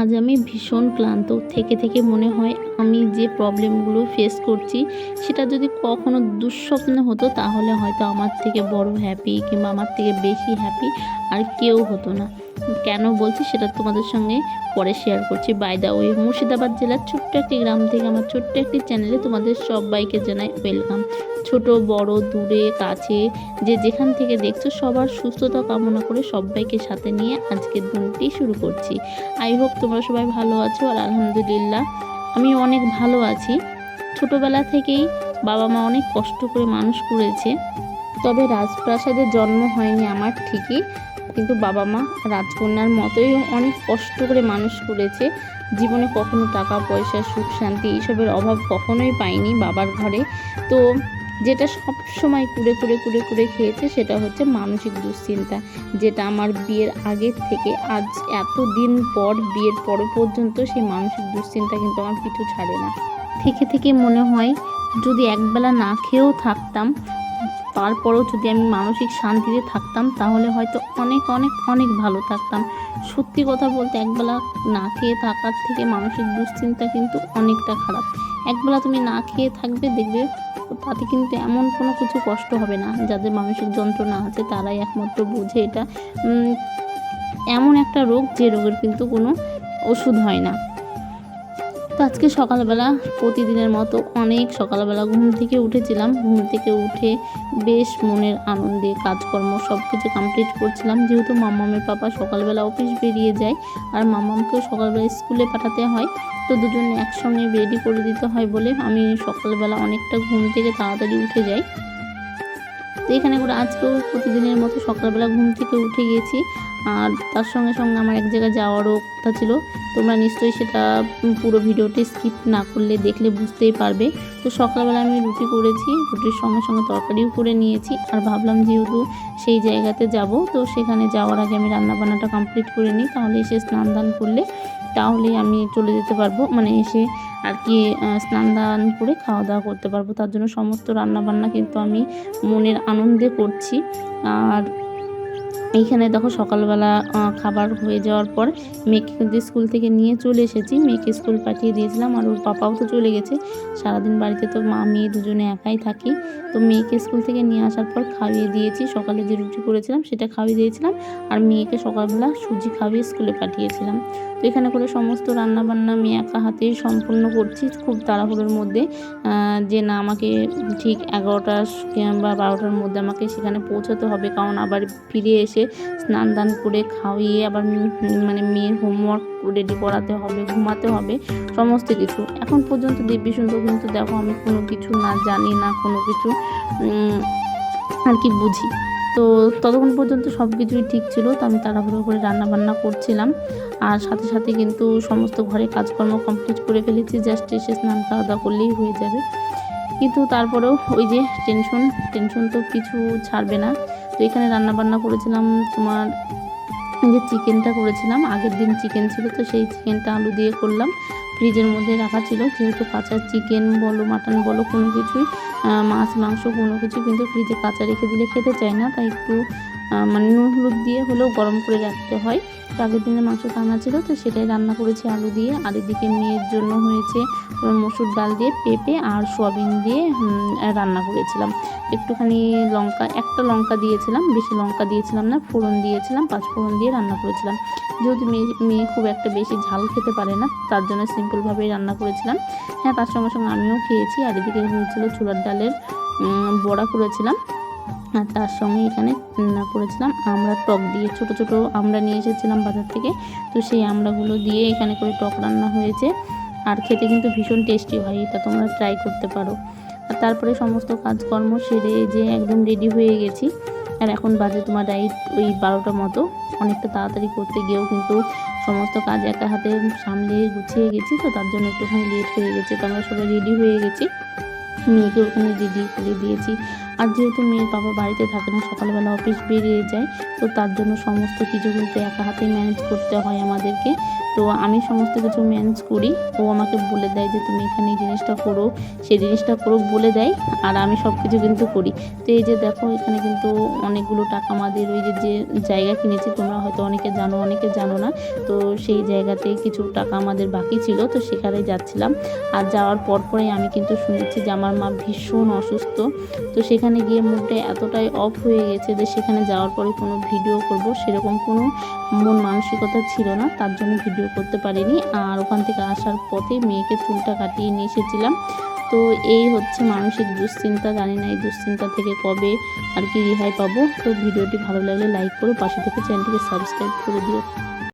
আজ আমি ভীষণ ক্লান্ত। থেকে থেকে মনে হয় আমি যে প্রবলেমগুলো ফেস করছি, সেটা যদি কখনো দুঃস্বপ্ন হতো, তাহলে হয়তো আমার থেকে বড় হ্যাপি কিংবা আমার থেকে বেশি হ্যাপি আর কেউ হতো না। কেন বলছি সেটা তোমাদের সঙ্গে পরে শেয়ার করছি। বাই দা ওয়ে মুর্শিদাবাদ জেলার ছোট্ট একটি গ্রাম থেকে আমার ছোট্ট একটি চ্যানেলে তোমাদের সবাইকে জানাই ওয়েলকাম ছোট, বড়, দূরে, কাছে, যে যেখান থেকে দেখছ সবার সুস্থতা কামনা করে সবাইকে সাথে নিয়ে আজকের দিনটি শুরু করছি। আই হোপ তোমরা সবাই ভালো আছো আর আলহামদুলিল্লাহ আমি অনেক ভালো আছি। ছোটোবেলা থেকেই বাবা মা অনেক কষ্ট করে মানুষ করেছে। তবে রাজপ্রাসাদে জন্ম হয়নি আমার, ঠিকই। কিন্তু বাবা মা রাজকন্যার মতোই অনেক কষ্ট করে মানুষ করেছে। জীবনে কখনো টাকা, পয়সা, সুখ, শান্তি এইসবের অভাব কখনোই পাইনি বাবার ঘরে। তো যেটা সব সময় কুড়ে কুড়ে কুড়ে কুড়ে খেয়েছে সেটা হচ্ছে মানসিক দুশ্চিন্তা, যেটা আমার বিয়ের আগের থেকে আজ এত দিন পর, বিয়ের পর পর্যন্ত সেই মানসিক দুশ্চিন্তা কিন্তু আমার পিছু ছাড়ে না। থেকে থেকে মনে হয় যদি একবেলা না খেয়েও থাকতাম তারপরেও যদি আমি মানসিক শান্তিতে থাকতাম, তাহলে হয়তো অনেক অনেক অনেক ভালো থাকতাম। সত্যি কথা বলতে একবেলা না খেয়ে থাকার থেকে মানসিক দুশ্চিন্তা কিন্তু অনেকটা খারাপ। একবেলা তুমি না খেয়ে থাকবে, দেখবে তাতে কিন্তু এমন কোনো কিছু কষ্ট হবে না, যাদের মানসিক যন্ত্রণা আছে তারাই একমাত্র বোঝে এটা। এমন একটা রোগ যে রোগের কিন্তু কোনো ওষুধ হয় না। তো আজকে সকালবেলা প্রতিদিনের মতো অনেক সকালবেলা ঘুম থেকে উঠেছিলাম। ঘুম থেকে উঠে বেশ মনের আনন্দে কাজকর্ম সব কিছু কমপ্লিট করছিলাম। যেহেতু মামামের পাপা সকালবেলা অফিস বেরিয়ে যায় আর মামামকেও সকালবেলা স্কুলে পাঠাতে হয়, তো দুজন একসঙ্গে রেডি করে দিতে হয় বলে আমি সকালবেলা অনেকটা ঘুম থেকে তাড়াতাড়ি উঠে যাই। তো এখানে করে আজকেও প্রতিদিনের মতো সকালবেলা ঘুম থেকে উঠে গেছি। আর তার সঙ্গে সঙ্গে আমার এক জায়গায় যাওয়ারও কথা ছিল। তোমরা নিশ্চয়ই সেটা পুরো ভিডিওটি স্কিপ না করলে দেখলে বুঝতেই পারবে। তো সকালবেলা আমি রুটি করেছি, রুটির সঙ্গে সঙ্গে তরকারিও করে নিয়েছি। আর ভাবলাম যেহেতু সেই জায়গাতে যাব, তো সেখানে যাওয়ার আগে আমি রান্নাবান্নাটা কমপ্লিট করে নিই। তাহলে এসে স্নান দান করলে তাহলেই আমি চলে যেতে পারব। মানে এসে আর কি স্নান দান করে খাওয়া দাওয়া করতে পারব। তার জন্য সমস্ত রান্নাবান্না কিন্তু আমি মনের আনন্দে করছি। আর এইখানে দেখো সকালবেলা খাবার হয়ে যাওয়ার পর মেয়েকে কিন্তু স্কুল থেকে নিয়ে চলে এসেছি। মেয়েকে স্কুল পাঠিয়ে দিয়েছিলাম আর ওর পাপাও তো চলে গেছে। সারাদিন বাড়িতে তো মা, মেয়ে দুজনে একাই থাকি। তো মেয়েকে স্কুল থেকে নিয়ে আসার পর খাইয়ে দিয়েছি। সকালে যে রুটি করেছিলাম সেটা খাইয়ে দিয়েছিলাম আর মেয়েকে সকালবেলা সুজি খাইয়ে স্কুলে পাঠিয়েছিলাম। তো এখানে করে সমস্ত রান্নাবান্না আমি একা হাতেই সম্পূর্ণ করছি খুব তাড়াহুড়োর মধ্যে। যে না আমাকে ঠিক এগারোটা বা বারোটার মধ্যে আমাকে সেখানে পৌঁছাতে হবে। কারণ আবার ফিরে এসে স্নান দান করে খাওয়িয়ে আবার মানে মেয়ের হোমওয়ার্ক রেডি করাতে হবে, ঘুমাতে হবে, সমস্ত কিছু। এখন পর্যন্ত দিব্যি সুন্দর কিন্তু দেখো আমি কোনো কিছু না জানি না, কোনো কিছু আর কি বুঝি। তো ততক্ষণ পর্যন্ত সব কিছুই ঠিক ছিল, তো আমি তাড়াহুড়ো করে রান্নাবান্না করছিলাম। আর সাথে সাথে কিন্তু সমস্ত ঘরে কাজকর্ম কমপ্লিট করে ফেলেছি জাস্ট এসে স্নান খাওয়া দাওয়া করলেই হয়ে যাবে। কিন্তু তারপরেও ওই যে টেনশন টেনশন তো কিছু ছাড়বে না। তো এখানে রান্না বান্না করেছিলাম, তোমার যে চিকেনটা করেছিলাম, আগের দিন চিকেন ছিল তো সেই চিকেনটা আলু দিয়ে করলাম। ফ্রিজের মধ্যে রাখা ছিল, যেহেতু কাঁচা চিকেন বলো, মাটন বলো, কোনো কিছুই মাছ, মাংস কোনো কিছু কিন্তু ফ্রিজে কাঁচা রেখে দিলে খেতে চায় না, তাই একটু মানে নুন হলুদ দিয়ে হলেও গরম করে রাখতে হয়। তো আগের দিনের মাংস টানা ছিল, তো সেটাই রান্না করেছি আলু দিয়ে। আর এদিকে মেয়ের জন্য হয়েছে মসুর ডাল দিয়ে পেঁপে আর সোয়াবিন দিয়ে রান্না করেছিলাম। একটুখানি লঙ্কা, একটা লঙ্কা দিয়েছিলাম, বেশি লঙ্কা দিয়েছিলাম না, ফোড়ন দিয়েছিলাম, পাঁচ ফোড়ন দিয়ে রান্না করেছিলাম। যেহেতু মেয়ে মেয়ে খুব একটা বেশি ঝাল খেতে পারে না, তার জন্য সিম্পলভাবেই রান্না করেছিলাম। হ্যাঁ তার সঙ্গে সঙ্গে আমিও খেয়েছি। আর এদিকে হয়েছিল ছোলার ডালের বড়া করেছিলাম। আর তার সঙ্গে এখানে করেছিলাম আমরা টক দিয়ে। ছোট ছোট আমরা নিয়ে এসেছিলাম বাজার থেকে। তো সেই আমড়াগুলো দিয়ে এখানে করে টক রান্না হয়েছে। আর খেতে কিন্তু ভীষণ টেস্টি হয় এটা তোমরা ট্রাই করতে পারো। আর তারপরে সমস্ত কাজকর্ম সেরে যে একদম রেডি হয়ে গেছি। আর এখন বাজে তোমার রাইট ওই বারোটা মতো। অনেকটা তাড়াতাড়ি করতে গিয়েও কিন্তু সমস্ত কাজ একা হাতে সামলে গুছিয়ে গেছি। তো তার জন্য একটুখানি লেট হয়ে গেছে। তো আমরা সবাই রেডি হয়ে গেছি। মেয়েকে ওখানে রেডি করে দিয়েছি। আর যেহেতু মেয়ের বাবা বাড়িতে থাকে না, সকালবেলা অফিস বেরিয়ে যায়, তো তার জন্য সমস্ত কিছু কিন্তু একা হাতে ম্যানেজ করতে হয় আমাদেরকে। তো আমি সমস্ত কিছু ম্যানেজ করি। ও আমাকে বলে দেয় যে, তুমি এখানে এই জিনিসটা করো, সেই জিনিসটা করো, বলে দেয়, আর আমি সব কিছু কিন্তু করি। তো এই যে দেখো, এখানে কিন্তু অনেকগুলো টাকা আমাদের ওই যে যে জায়গা কিনেছি, তোমরা হয়তো অনেকে জানো অনেকে জানো না। তো সেই জায়গাতে কিছু টাকা আমাদের বাকি ছিল, তো সেখানে যাচ্ছিলাম। আর যাওয়ার পর পরেই আমি কিন্তু শুনেছি যে, আমার মা ভীষণ অসুস্থ। তো সেখানে গিয়ে মুডটা এতটাই অফ হয়ে গেছে যে সেখানে যাওয়ার পরে কোনো ভিডিও করব, সেরকম কোনো মন মানসিকতা ছিল না, তার জন্য ভিডিও করতে পারিনি। আর ওখান থেকে আসার পথে মেয়েকে চুলটা কাটিয়ে নিয়ে এসেছিলাম। তো এই হচ্ছে মানসিক দুশ্চিন্তা, জানি না এই দুশ্চিন্তা থেকে কবে আর কি রেহাই পাবো। তো ভিডিওটি ভালো লাগলে লাইক করো, পাশে থেকে চ্যানেলটিকে সাবস্ক্রাইব করে দিও।